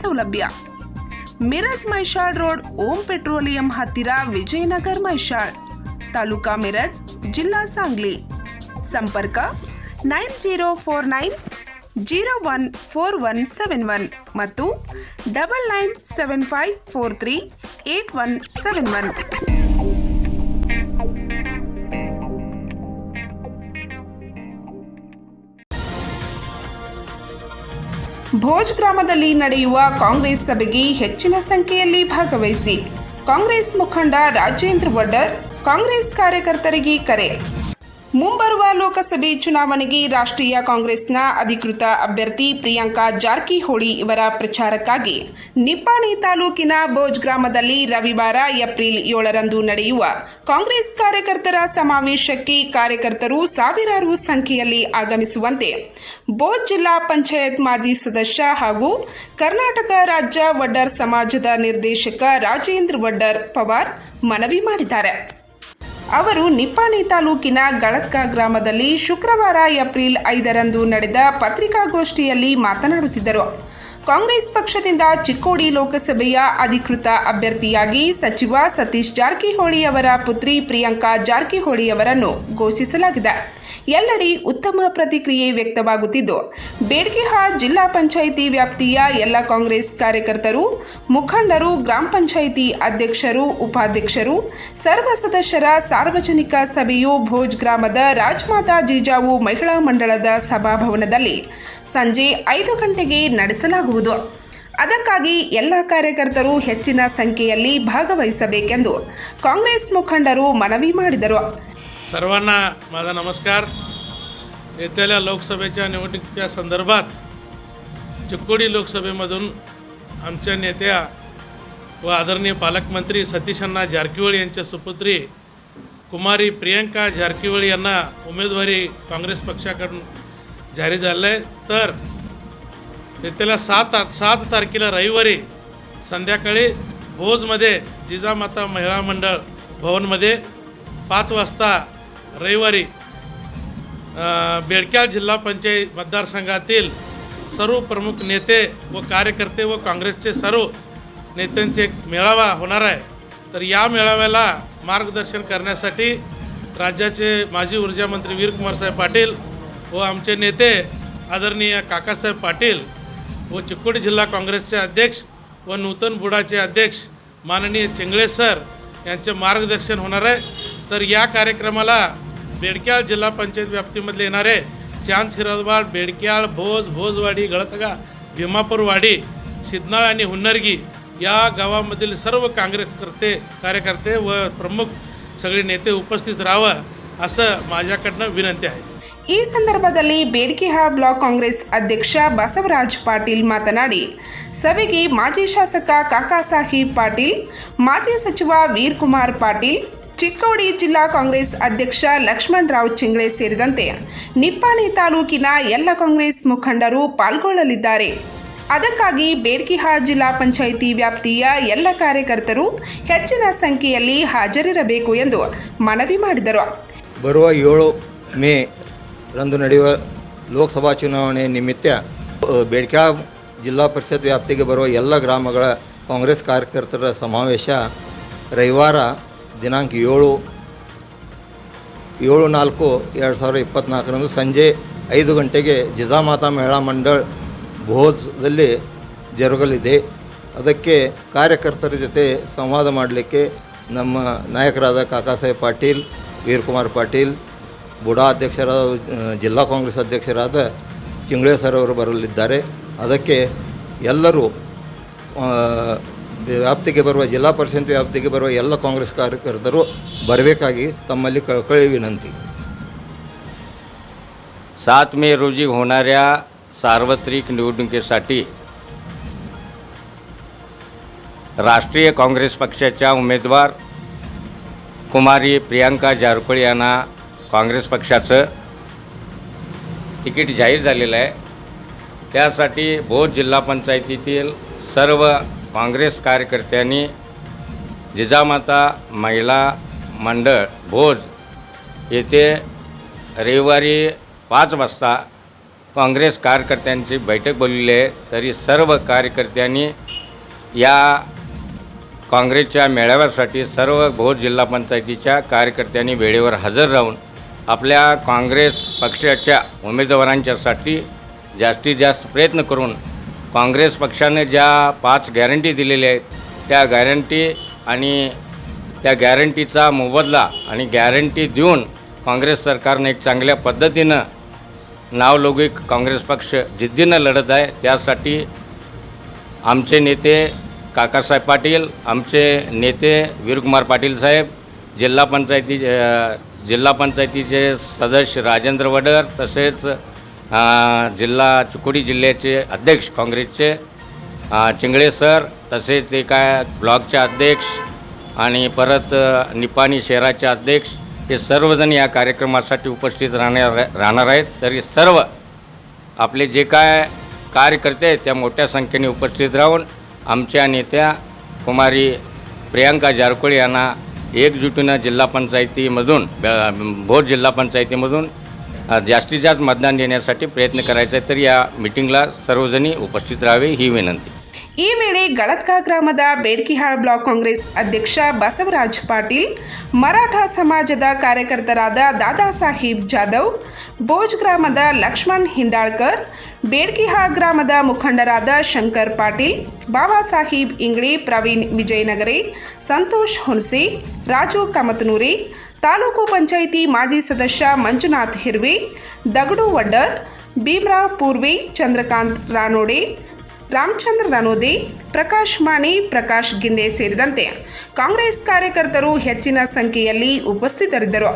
ಸೌಲಭ್ಯ ಮಿರಜ್ ಮೈಷಾಳ್ ರೋಡ್ ಓಂ ಪೆಟ್ರೋಲಿಯಂ ಹತ್ತಿರ ವಿಜಯನಗರ್ ಮೈಷಾಳ್ ತಾಲೂಕಾ ಮಿರಜ್ ಜಿಲ್ಲಾ ಸಾಂಗ್ಲಿ ಸಂಪರ್ಕ nine zero four nine zero one four one seven one ಮತ್ತು double nine seven five four three eight one seven one Bhoj ಗ್ರಾಮದಲ್ಲಿ ನಡೆಯುವ ಕಾಂಗ್ರೆಸ್ ಸಭೆಗೆ ಹೆಚ್ಚಿನ ಸಂಖ್ಯೆಯಲ್ಲಿ ಭಾಗವಹಿಸಿ ಕಾಂಗ್ರೆಸ್ ಮುಖಂಡ ರಾಜೇಂದ್ರ ವಡ್ಡರ್, ಕಾಂಗ್ರೆಸ್ ಕಾರ್ಯಕರ್ತರಿಗೆ ಕರೆ. ಮುಂಬರುವ ಲೋಕಸಭೆ ಚುನಾವಣೆಗೆ ರಾಷ್ಟ್ರೀಯ ಕಾಂಗ್ರೆಸ್ನ ಅಧಿಕೃತ ಅಭ್ಯರ್ಥಿ ಪ್ರಿಯಾಂಕಾ ಜಾರಕಿಹೊಳಿ ಇವರ ಪ್ರಚಾರಕ್ಕಾಗಿ ನಿಪ್ಪಾಣಿ ತಾಲೂಕಿನ ಬೋಜ್ ಗ್ರಾಮದಲ್ಲಿ ರವಿವಾರ ಏಪ್ರಿಲ್ ಏಳರಂದು ನಡೆಯುವ ಕಾಂಗ್ರೆಸ್ ಕಾರ್ಯಕರ್ತರ ಸಮಾವೇಶಕ್ಕೆ ಕಾರ್ಯಕರ್ತರು ಸಾವಿರಾರು ಸಂಖ್ಯೆಯಲ್ಲಿ ಆಗಮಿಸುವಂತೆ ಬೋಜ್ ಜಿಲ್ಲಾ ಪಂಚಾಯತ್ ಮಾಜಿ ಸದಸ್ಯ ಹಾಗೂ ಕರ್ನಾಟಕ ರಾಜ್ಯ ವಡ್ಡರ್ ಸಮಾಜದ ನಿರ್ದೇಶಕ ರಾಜೇಂದ್ರ ವಡ್ಡರ್ ಪವಾರ್ ಮನವಿ ಮಾಡಿದ್ದಾರೆ. ಅವರು ನಿಪ್ಪಾಣಿ ತಾಲೂಕಿನ ಗಳತ್ಕ ಗ್ರಾಮದಲ್ಲಿ ಶುಕ್ರವಾರ ಏಪ್ರಿಲ್ ಐದರಂದು ನಡೆದ ಪತ್ರಿಕಾಗೋಷ್ಠಿಯಲ್ಲಿ ಮಾತನಾಡುತ್ತಿದ್ದರು. ಕಾಂಗ್ರೆಸ್ ಪಕ್ಷದಿಂದ ಚಿಕ್ಕೋಡಿ ಲೋಕಸಭೆಯ ಅಧಿಕೃತ ಅಭ್ಯರ್ಥಿಯಾಗಿ ಸಚಿವ ಸತೀಶ್ ಜಾರಕಿಹೊಳಿ ಅವರ ಪುತ್ರಿ ಪ್ರಿಯಾಂಕಾ ಜಾರಕಿಹೊಳಿ ಅವರನ್ನು ಘೋಷಿಸಲಾಗಿದೆ. ಎಲ್ಲೆಡೆ ಉತ್ತಮ ಪ್ರತಿಕ್ರಿಯೆ ವ್ಯಕ್ತವಾಗುತ್ತಿದ್ದು ಬೇಡ್ಗೆಹಾಳ್ ಜಿಲ್ಲಾ ಪಂಚಾಯಿತಿ ವ್ಯಾಪ್ತಿಯ ಎಲ್ಲ ಕಾಂಗ್ರೆಸ್ ಕಾರ್ಯಕರ್ತರು, ಮುಖಂಡರು, ಗ್ರಾಮ ಪಂಚಾಯಿತಿ ಅಧ್ಯಕ್ಷರು, ಉಪಾಧ್ಯಕ್ಷರು, ಸರ್ವ ಸದಸ್ಯರ ಸಾರ್ವಜನಿಕ ಸಭೆಯು ಭೋಜ್ ಗ್ರಾಮದ ರಾಜ್ಮಾತಾ ಜೀಜಾವು ಮಹಿಳಾ ಮಂಡಳದ ಸಭಾಭವನದಲ್ಲಿ ಸಂಜೆ ಐದು ಗಂಟೆಗೆ ನಡೆಸಲಾಗುವುದು. ಅದಕ್ಕಾಗಿ ಎಲ್ಲ ಕಾರ್ಯಕರ್ತರು ಹೆಚ್ಚಿನ ಸಂಖ್ಯೆಯಲ್ಲಿ ಭಾಗವಹಿಸಬೇಕೆಂದು ಕಾಂಗ್ರೆಸ್ ಮುಖಂಡರು ಮನವಿ ಮಾಡಿದರು. सर्वांना माझा नमस्कार. येत्याल्या लोकसभेच्या निवडणुकीच्या संदर्भात चिक्कोडी लोकसभेमधून आमच्या नेत्या व आदरणीय पालकमंत्री सतीशांना जारकीवळी यांच्या सुपुत्री कुमारी प्रियंका जारकीवळी यांना उमेदवारी काँग्रेस पक्षाकडून जाहीर झालं आहे तर येत्याला सात सात तारखेला रविवारी संध्याकाळी भोजमध्ये जिजामाता महिला मंडळ भवनमध्ये पाच वाजता रविवारी अ, बेडक्याळ जिल्हा पंचायत मतदारसंघातील सर्व प्रमुख नेते व कार्यकर्ते व काँग्रेसचे सर्व नेत्यांचे एक मेळावा होणार आहे. तर या मेळाव्याला मार्गदर्शन करण्यासाठी राज्याचे माजी ऊर्जा मंत्री वीरकुमार साहेब पाटील व आमचे नेते आदरणीय काकासाहेब पाटील व चिकोडी जिल्हा काँग्रेसचे अध्यक्ष व नूतन बुडाचे अध्यक्ष माननीय चिंगळे सर यांचे मार्गदर्शन होणार आहे. तर या कार्यक्रमाला बेडक्याळ जिल्हा पंचायत व्याप्तीमधले येणारे चांद सिराजवाड बेडक्याळ भोज भोजवाडी गळतगा भीमापूरवाडी सिद्धनाळ आणि हुन्नरगी या गावामधील सर्व काँग्रेसकर्ते कार्यकर्ते व प्रमुख सगळे नेते उपस्थित राहावं असं माझ्याकडनं विनंती आहे ಈ ಸಂದರ್ಭದಲ್ಲಿ ಬೇಡಿಕೆಹಾಳ್ ಬ್ಲಾಕ್ ಕಾಂಗ್ರೆಸ್ ಅಧ್ಯಕ್ಷ ಬಸವರಾಜ್ ಪಾಟೀಲ್ ಮಾತನಾಡಿ ಸಭೆಗೆ ಮಾಜಿ ಶಾಸಕ ಕಾಕಾ ಸಾಹೇಬ್ ಪಾಟೀಲ್ ಮಾಜಿ ಸಚಿವ ವೀರ್ ಕುಮಾರ್ ಪಾಟೀಲ್ ಚಿಕ್ಕೋಡಿ ಜಿಲ್ಲಾ ಕಾಂಗ್ರೆಸ್ ಅಧ್ಯಕ್ಷ ಲಕ್ಷ್ಮಣ ರಾವ್ ಚಿಂಗ್ಳೆ ಸೇರಿದಂತೆ ನಿಪ್ಪಾಣಿ ತಾಲೂಕಿನ ಎಲ್ಲ ಕಾಂಗ್ರೆಸ್ ಮುಖಂಡರು ಪಾಲ್ಗೊಳ್ಳಲಿದ್ದಾರೆ. ಅದಕ್ಕಾಗಿ ಬೇಡ್ಕಿಹಾ ಜಿಲ್ಲಾ ಪಂಚಾಯಿತಿ ವ್ಯಾಪ್ತಿಯ ಎಲ್ಲ ಕಾರ್ಯಕರ್ತರು ಹೆಚ್ಚಿನ ಸಂಖ್ಯೆಯಲ್ಲಿ ಹಾಜರಿರಬೇಕು ಎಂದು ಮನವಿ ಮಾಡಿದರು. ಬರುವ ಏಳು ಮೇ ರಂದು ನಡೆಯುವ ಲೋಕಸಭಾ ಚುನಾವಣೆ ನಿಮಿತ್ತ ಬೇಡ್ಕಿಹಾ ಜಿಲ್ಲಾ ಪರಿಷತ್ ವ್ಯಾಪ್ತಿಗೆ ಬರುವ ಎಲ್ಲ ಗ್ರಾಮಗಳ ಕಾಂಗ್ರೆಸ್ ಕಾರ್ಯಕರ್ತರ ಸಮಾವೇಶ ರವಿವಾರ ದಿನಾಂಕ ಏಳು ಏಳು ನಾಲ್ಕು ಎರಡು ಸಾವಿರದ ಇಪ್ಪತ್ತ್ನಾಲ್ಕರಂದು ಸಂಜೆ ಐದು ಗಂಟೆಗೆ ಜಿಜಾಮಾತಾ ಮಹಿಳಾ ಮಂಡಳ ಭೋಜದಲ್ಲಿ ಜರುಗಲಿದೆ. ಅದಕ್ಕೆ ಕಾರ್ಯಕರ್ತರ ಜೊತೆ ಸಂವಾದ ಮಾಡಲಿಕ್ಕೆ ನಮ್ಮ ನಾಯಕರಾದ ಕಾಕಾ ಸಾಹೇಬ್ ಪಾಟೀಲ್, ವೀರಕುಮಾರ್ ಪಾಟೀಲ್, ಬುಡಾ ಅಧ್ಯಕ್ಷರಾದ, ಜಿಲ್ಲಾ ಕಾಂಗ್ರೆಸ್ ಅಧ್ಯಕ್ಷರಾದ ಚಿಂಗ್ಳೆ ಸರ್ ಅವರು ಬರಲಿದ್ದಾರೆ. ಅದಕ್ಕೆ ಎಲ್ಲರೂ ವ್ಯಾಪ್ತಿಗೆ ಬರುವ ಜಿಲ್ಲಾ ಪರಿಷತ್ ವ್ಯಾಪ್ತಿಗೆ ಬರುವ ಎಲ್ಲ ಕಾಂಗ್ರೆಸ್ ಕಾರ್ಯಕರ್ತರು ಬರಬೇಕಾಗಿ ತಮ್ಮಲ್ಲಿ ಕಳಕಳಿ ವಿನಂತಿ सात मे रोजी होणाऱ्या सार्वत्रिक निवडणुकीसाठी राष्ट्रीय काँग्रेस पक्षाच्या उमेदवार कुमारी प्रियांका जारकोळी यांना काँग्रेस पक्षाचं तिकीट जाहीर झालेलं आहे त्यासाठी भोज जिल्हा पंचायतीतील सर्व काँग्रेस कार्यकर्त्यांनी जिजामाता महिला मंडळ भोज येथे रविवारी पाच वाजता काँग्रेस कार्यकर्त्यांची बैठक बोलवली आहे. तरी सर्व कार्यकर्त्यांनी या काँग्रेसच्या मेळाव्यासाठी सर्व भोज जिल्हा पंचायतीच्या कार्यकर्त्यांनी वेळेवर हजर राहून आपल्या काँग्रेस पक्षाच्या उमेदवारांच्यासाठी जास्तीत जास्त प्रयत्न करून काँग्रेस पक्षाने ज्या पाच गॅरंटी दिलेल्या आहेत त्या गॅरंटी आणि त्या गॅरंटीचा मोबदला आणि गॅरंटी देऊन काँग्रेस सरकारनं एक चांगल्या पद्धतीनं नावलौकिक काँग्रेस पक्ष जिद्दीनं लढत आहे. त्यासाठी आमचे नेते काकासाहेब पाटील आमचे नेते वीरकुमार पाटील साहेब जिल्हा पंचायती जिल्हा पंचायतीचे सदस्य राजेंद्र वडर तसेच जिल्हा चिकोडी जिल्ह्याचे अध्यक्ष काँग्रेसचे चिंगळे सर तसेच ते काय ब्लॉकचे अध्यक्ष आणि परत निपाणी शहराचे अध्यक्ष हे सर्वजण या कार्यक्रमासाठी उपस्थित राहणार राहणार आहेत. तरी सर्व आपले जे काय कार्यकर्ते आहेत त्या मोठ्या संख्येने उपस्थित राहून आमच्या नेत्या कुमारी प्रियांका जारकोळी यांना एकजुटीनं जिल्हा पंचायतीमधून भोर जिल्हा पंचायतीमधून जास्तीत जास्त मतदान देण्यासाठी प्रयत्न करायचा आहे तर या मिटिंगला सर्वजणी उपस्थित राहावे ही विनंती ಈ ವೇಳೆ ಗಳತ್ಕಾ ಗ್ರಾಮದ ಬೇಡ್ಕಿಹಾಳ್ ಬ್ಲಾಕ್ ಕಾಂಗ್ರೆಸ್ ಅಧ್ಯಕ್ಷ ಬಸವರಾಜ್ ಪಾಟೀಲ್ ಮರಾಠ ಸಮಾಜದ ಕಾರ್ಯಕರ್ತರಾದ ದಾದಾ ಸಾಹೀಬ್ ಜಾಧವ್ ಬೋಜ್ ಗ್ರಾಮದ ಲಕ್ಷ್ಮಣ್ ಹಿಂಡಾಳ್ಕರ್ ಬೇಡ್ಕಿಹಾಳ್ ಗ್ರಾಮದ ಮುಖಂಡರಾದ ಶಂಕರ್ ಪಾಟೀಲ್ ಬಾಬಾ ಸಾಹೀಬ್ ಇಂಗ್ಳಿ ಪ್ರವೀಣ್ ವಿಜಯನಗರೆ ಸಂತೋಷ್ ಹುಣಸಿ ರಾಜು ಕಮತನೂರಿ ತಾಲೂಕು ಪಂಚಾಯಿತಿ ಮಾಜಿ ಸದಸ್ಯ ಮಂಜುನಾಥ್ ಹಿರ್ವಿ, ದಗಡು ವಡ್ಡರ್ ಭೀಮರಾವ್ ಪೂರ್ವಿ, ಚಂದ್ರಕಾಂತ್ ರಾನೋಡೆ, ರಾಮಚಂದ್ರ ರನೋದೆ, ಪ್ರಕಾಶ್ ಮಾಣಿ, ಪ್ರಕಾಶ್ ಗಿಂಡೆ ಸೇರಿದಂತೆ ಕಾಂಗ್ರೆಸ್ ಕಾರ್ಯಕರ್ತರು ಹೆಚ್ಚಿನ ಸಂಖ್ಯೆಯಲ್ಲಿ ಉಪಸ್ಥಿತರಿದ್ದರು.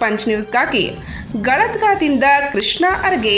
ಪಂಚ್ ನ್ಯೂಸ್ಗಾಗಿ ಗಳತ್ಗಾದಿಂದ ಕೃಷ್ಣ ಅರ್ಗೆ